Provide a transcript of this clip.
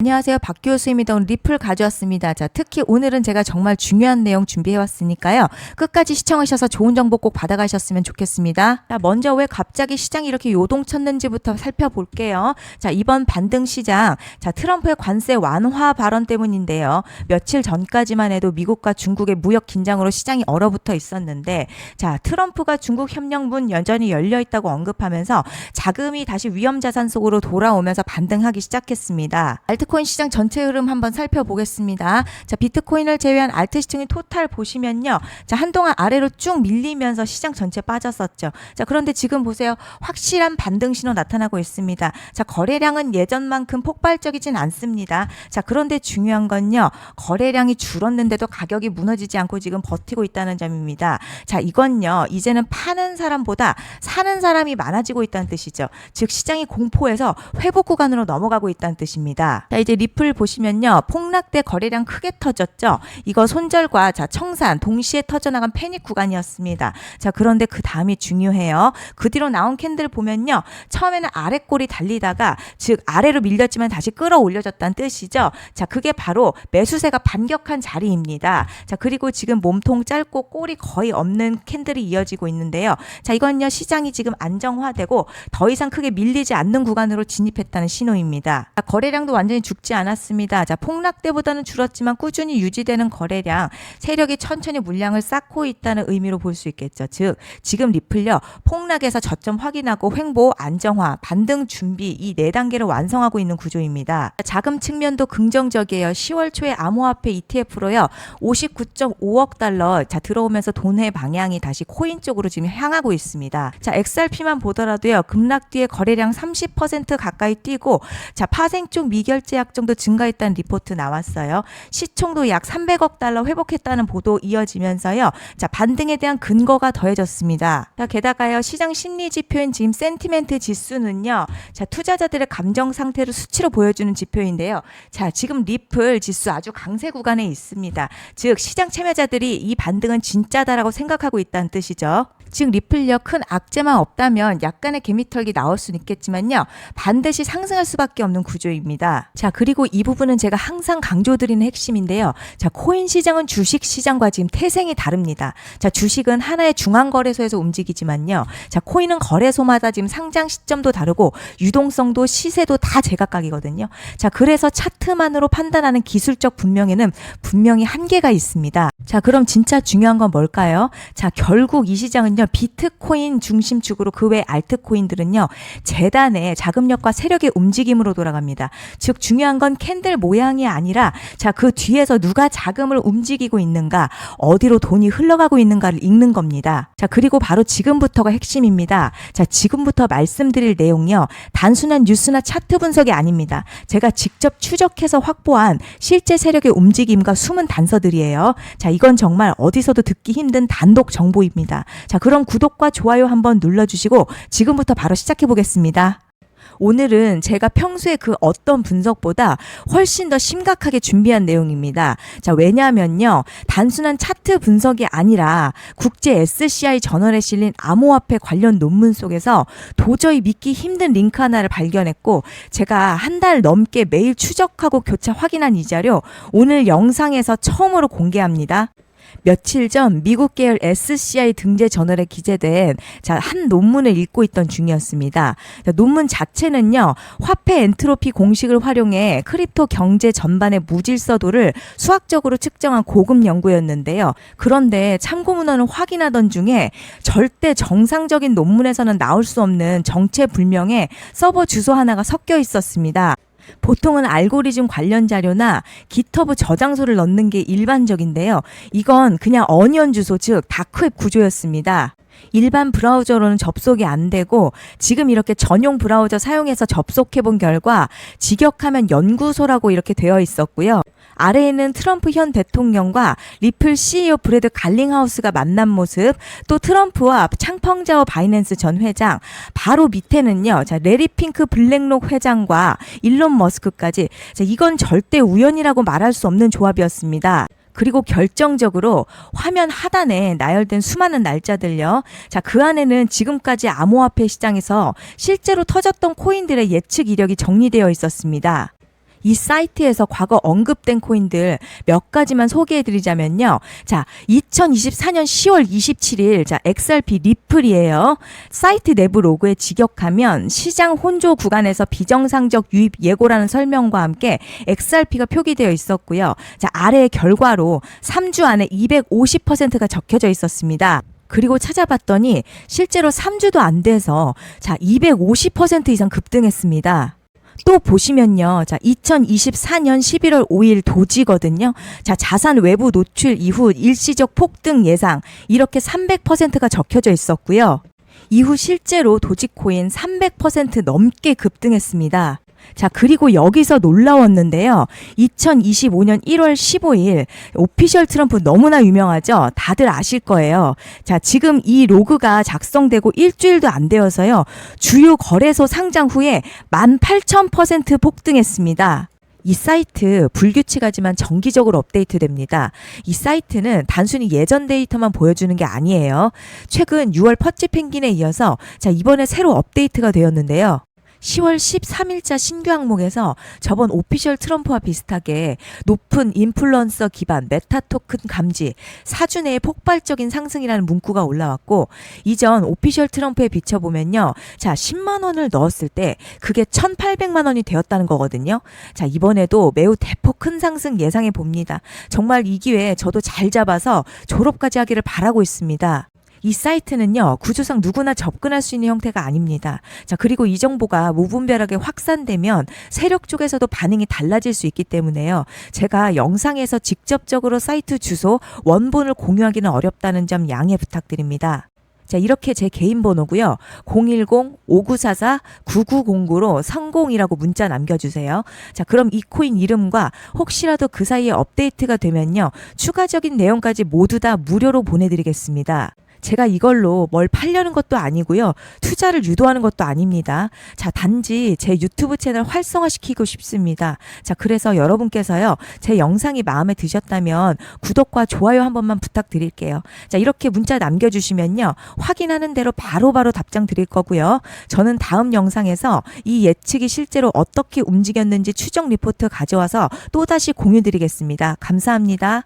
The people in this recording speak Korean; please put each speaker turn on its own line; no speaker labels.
안녕하세요. 박 교수입니다. 오늘 리플 가져왔습니다. 자, 특히 오늘은 제가 정말 중요한 내용 준비해왔으니까요. 끝까지 시청하셔서 좋은 정보 꼭 받아가셨으면 좋겠습니다. 자, 먼저 왜 갑자기 시장이 이렇게 요동쳤는지부터 살펴볼게요. 자, 이번 반등 시장. 자, 트럼프의 관세 완화 발언 때문인데요. 며칠 전까지만 해도 미국과 중국의 무역 긴장으로 시장이 얼어붙어 있었는데, 자, 트럼프가 중국 협력문 여전히 열려 있다고 언급하면서 자금이 다시 위험 자산 속으로 돌아오면서 반등하기 시작했습니다. 알트 코인 시장 전체 흐름 한번 살펴보겠습니다. 자, 비트코인을 제외한 알트 시중의 토탈 보시면요. 자, 한동안 아래로 쭉 밀리면서 시장 전체 빠졌었죠. 자, 그런데 지금 보세요. 확실한 반등 신호 나타나고 있습니다. 자, 거래량은 예전만큼 폭발적이진 않습니다. 자, 그런데 중요한 건요. 거래량이 줄었는데도 가격이 무너지지 않고 지금 버티고 있다는 점입니다. 자, 이건요. 이제는 파는 사람보다 사는 사람이 많아지고 있다는 뜻이죠. 즉 시장이 공포에서 회복 구간으로 넘어가고 있다는 뜻입니다. 자, 이제 리플 보시면요. 폭락대 거래량 크게 터졌죠. 이거 손절과 자, 청산 동시에 터져나간 패닉 구간이었습니다. 자, 그런데 그 다음이 중요해요. 그 뒤로 나온 캔들 보면요. 처음에는 아래골이 달리다가 즉 아래로 밀렸지만 다시 끌어올려졌다는 뜻이죠. 자, 그게 바로 매수세가 반격한 자리입니다. 자, 그리고 지금 몸통 짧고 꼬리 거의 없는 캔들이 이어지고 있는데요. 자, 이건요. 시장이 지금 안정화되고 더 이상 크게 밀리지 않는 구간으로 진입했다는 신호입니다. 자, 거래량도 완전히 죽지 않았습니다. 자, 폭락 때보다는 줄었지만 꾸준히 유지되는 거래량, 세력이 천천히 물량을 쌓고 있다는 의미로 볼 수 있겠죠. 즉, 지금 리플요, 폭락에서 저점 확인하고 횡보, 안정화, 반등 준비 이 네 단계를 완성하고 있는 구조입니다. 자금 측면도 긍정적이에요. 10월 초에 암호화폐 ETF로요, 59.5억 달러 자 들어오면서 돈의 방향이 다시 코인 쪽으로 지금 향하고 있습니다. 자, XRP만 보더라도요, 급락 뒤에 거래량 30% 가까이 뛰고 자, 파생 쪽 미결제 약 정도 증가했다는 리포트 나왔어요. 시총도 약 300억 달러 회복했다는 보도 이어지면서요. 자, 반등에 대한 근거가 더해졌습니다. 자, 게다가요. 시장 심리 지표인 지금 센티멘트 지수는요. 자, 투자자들의 감정 상태를 수치로 보여주는 지표인데요. 자, 지금 리플 지수 아주 강세 구간에 있습니다. 즉, 시장 참여자들이 이 반등은 진짜다라고 생각하고 있다는 뜻이죠. 즉 리플요 큰 악재만 없다면 약간의 개미털기 나올 수는 있겠지만요 반드시 상승할 수밖에 없는 구조입니다. 자 그리고 이 부분은 제가 항상 강조드리는 핵심인데요. 자 코인 시장은 주식 시장과 지금 태생이 다릅니다. 자 주식은 하나의 중앙 거래소에서 움직이지만요. 자 코인은 거래소마다 지금 상장 시점도 다르고 유동성도 시세도 다 제각각이거든요. 자 그래서 차트만으로 판단하는 기술적 분명에는 분명히 한계가 있습니다. 자 그럼 진짜 중요한 건 뭘까요? 자 결국 이 시장은요 비트코인 중심축으로 그 외 알트코인들은요 재단의 자금력과 세력의 움직임으로 돌아갑니다. 즉 중요한 건 캔들 모양이 아니라 자 그 뒤에서 누가 자금을 움직이고 있는가 어디로 돈이 흘러가고 있는가를 읽는 겁니다. 자 그리고 바로 지금부터가 핵심입니다. 자 지금부터 말씀드릴 내용요 단순한 뉴스나 차트 분석이 아닙니다. 제가 직접 추적해서 확보한 실제 세력의 움직임과 숨은 단서들이에요. 자 이건 정말 어디서도 듣기 힘든 단독 정보입니다. 자 그럼 구독과 좋아요 한번 눌러주시고 지금부터 바로 시작해 보겠습니다. 오늘은 제가 평소에 그 어떤 분석보다 훨씬 더 심각하게 준비한 내용입니다. 자, 왜냐하면요. 단순한 차트 분석이 아니라 국제 SCI 저널에 실린 암호화폐 관련 논문 속에서 도저히 믿기 힘든 링크 하나를 발견했고 제가 한 달 넘게 매일 추적하고 교차 확인한 이 자료 오늘 영상에서 처음으로 공개합니다. 며칠 전 미국 계열 SCI 등재 저널에 기재된 자, 한 논문을 읽고 있던 중이었습니다. 자, 논문 자체는요, 화폐 엔트로피 공식을 활용해 크립토 경제 전반의 무질서도를 수학적으로 측정한 고급 연구였는데요. 그런데 참고 문헌을 확인하던 중에 절대 정상적인 논문에서는 나올 수 없는 정체 불명의 서버 주소 하나가 섞여 있었습니다. 보통은 알고리즘 관련 자료나 기터브 저장소를 넣는 게 일반적인데요. 이건 그냥 어니언 주소 즉 다크웹 구조였습니다. 일반 브라우저로는 접속이 안 되고 지금 이렇게 전용 브라우저 사용해서 접속해 본 결과 직역하면 연구소라고 이렇게 되어 있었고요. 아래에는 트럼프 현 대통령과 리플 CEO 브래드 갈링하우스가 만난 모습, 또 트럼프와 창펑자오 바이낸스 전 회장, 바로 밑에는요, 자, 레리 핑크 블랙록 회장과 일론 머스크까지, 자, 이건 절대 우연이라고 말할 수 없는 조합이었습니다. 그리고 결정적으로 화면 하단에 나열된 수많은 날짜들요. 자, 그 안에는 지금까지 암호화폐 시장에서 실제로 터졌던 코인들의 예측 이력이 정리되어 있었습니다. 이 사이트에서 과거 언급된 코인들 몇 가지만 소개해 드리자면요. 자, 2024년 10월 27일, 자, XRP 리플이에요. 사이트 내부 로그에 직역하면 시장 혼조 구간에서 비정상적 유입 예고라는 설명과 함께 XRP가 표기되어 있었고요. 자, 아래의 결과로 3주 안에 250%가 적혀져 있었습니다. 그리고 찾아봤더니 실제로 3주도 안 돼서 자, 250% 이상 급등했습니다. 또 보시면요. 자, 2024년 11월 5일 도지거든요. 자, 자산 외부 노출 이후 일시적 폭등 예상 이렇게 300%가 적혀져 있었고요. 이후 실제로 도지코인 300% 넘게 급등했습니다. 자, 그리고 여기서 놀라웠는데요. 2025년 1월 15일 오피셜 트럼프 너무나 유명하죠? 다들 아실 거예요. 자, 지금 이 로그가 작성되고 일주일도 안 되어서요. 주요 거래소 상장 후에 18,000% 폭등했습니다. 이 사이트 불규칙하지만 정기적으로 업데이트됩니다. 이 사이트는 단순히 예전 데이터만 보여주는 게 아니에요. 최근 6월 퍼치 펭귄에 이어서 자 이번에 새로 업데이트가 되었는데요. 10월 13일자 신규 항목에서 저번 오피셜 트럼프와 비슷하게 높은 인플루언서 기반 메타 토큰 감지, 4주 내에 폭발적인 상승이라는 문구가 올라왔고 이전 오피셜 트럼프에 비춰보면요. 자, 10만 원을 넣었을 때 그게 1,800만 원이 되었다는 거거든요. 자, 이번에도 매우 대폭 큰 상승 예상해 봅니다. 정말 이 기회에 저도 잘 잡아서 졸업까지 하기를 바라고 있습니다. 이 사이트는요, 구조상 누구나 접근할 수 있는 형태가 아닙니다. 자, 그리고 이 정보가 무분별하게 확산되면 세력 쪽에서도 반응이 달라질 수 있기 때문에요. 제가 영상에서 직접적으로 사이트 주소, 원본을 공유하기는 어렵다는 점 양해 부탁드립니다. 자, 이렇게 제 개인 번호고요. 010-5944-9909로 성공이라고 문자 남겨주세요. 자, 그럼 이 코인 이름과 혹시라도 그 사이에 업데이트가 되면요. 추가적인 내용까지 모두 다 무료로 보내드리겠습니다. 제가 이걸로 뭘 팔려는 것도 아니고요. 투자를 유도하는 것도 아닙니다. 자, 단지 제 유튜브 채널 활성화시키고 싶습니다. 자, 그래서 여러분께서요. 제 영상이 마음에 드셨다면 구독과 좋아요 한 번만 부탁드릴게요. 자, 이렇게 문자 남겨주시면요. 확인하는 대로 바로바로 답장 드릴 거고요. 저는 다음 영상에서 이 예측이 실제로 어떻게 움직였는지 추정 리포트 가져와서 또다시 공유 드리겠습니다. 감사합니다.